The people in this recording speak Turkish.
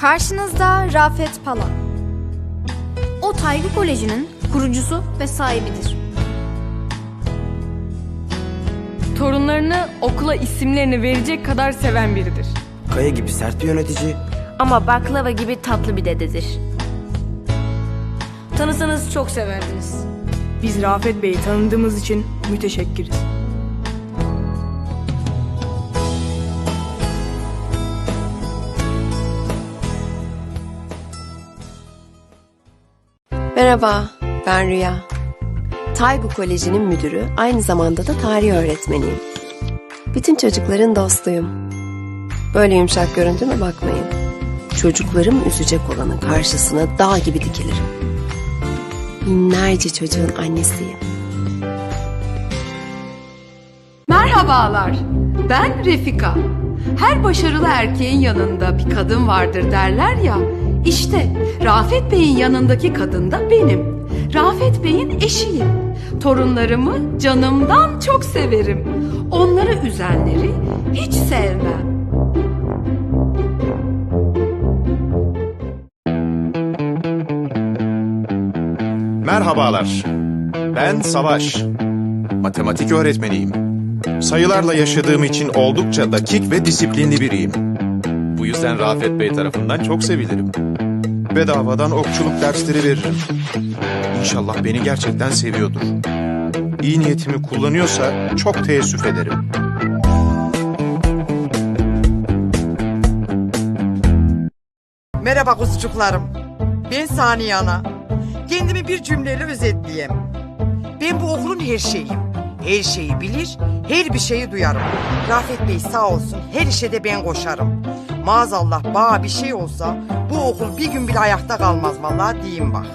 Karşınızda Rafet Pala. O Taygı Koleji'nin kurucusu ve sahibidir. Torunlarını okula isimlerini verecek kadar seven biridir. Kaya gibi sert bir yönetici. Ama baklava gibi tatlı bir dededir. Tanısanız çok severdiniz. Biz Rafet Bey'i tanıdığımız için müteşekkiriz. Merhaba, ben Rüya. Taygu Koleji'nin müdürü, aynı zamanda da tarih öğretmeniyim. Bütün çocukların dostuyum. Böyle yumuşak görüntüme bakmayın. Çocuklarım üzecek olanın karşısına dağ gibi dikilirim. Binlerce çocuğun annesiyim. Merhabalar, ben Refika. Her başarılı erkeğin yanında bir kadın vardır derler ya. İşte Rafet Bey'in yanındaki kadın da benim. Rafet Bey'in eşiyim. Torunlarımı canımdan çok severim. Onları üzenleri hiç sevmem. Merhabalar. Ben Savaş. Matematik öğretmeniyim. Sayılarla yaşadığım için oldukça dakik ve disiplinli biriyim. Bu yüzden Rafet Bey tarafından çok sevilirim. Bedavadan okçuluk dersleri veririm. İnşallah beni gerçekten seviyordur. İyi niyetimi kullanıyorsa çok teessüf ederim. Merhaba kuzucuklarım. Ben Saniye Ana. Kendimi bir cümleyle özetleyeyim. Ben bu okulun her şeyiyim. Her şeyi bilir, her bir şeyi duyarım. Rafet Bey sağ olsun her işe de ben koşarım. Maazallah bana bir şey olsa bu okul bir gün bile ayakta kalmaz vallahi diyeyim bak.